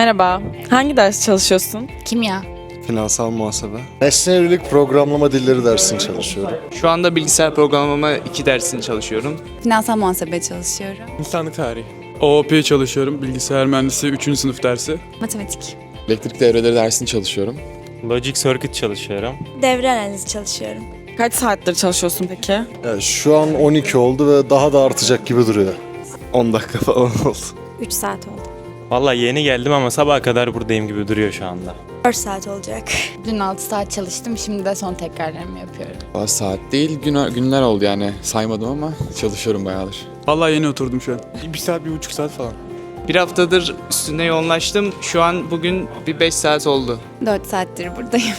Merhaba. Hangi ders çalışıyorsun? Kimya. Finansal muhasebe. Nesne yönelik programlama dilleri dersini çalışıyorum. Şu anda bilgisayar programlama 2 dersini çalışıyorum. Finansal muhasebe çalışıyorum. İnsanlık tarihi. OOP çalışıyorum. Bilgisayar mühendisi 3. sınıf dersi. Matematik. Elektrik devreleri dersini çalışıyorum. Logic Circuit çalışıyorum. Devre analizi çalışıyorum. Kaç saattir çalışıyorsun peki? Yani şu an 12 oldu ve daha da artacak gibi duruyor. 10 dakika falan oldu. 3 saat oldu. Valla yeni geldim ama sabaha kadar buradayım gibi duruyor şu anda. 4 saat olacak. Dün 6 saat çalıştım. Şimdi de son tekrarlarımı yapıyorum. Daha saat değil günler, günler oldu yani saymadım ama çalışıyorum bayağıdır. Vallahi yeni oturdum şu an. Bir saat, bir buçuk saat falan. Bir haftadır üstüne yoğunlaştım. Şu an bugün bir 5 saat oldu. 4 saattir buradayım.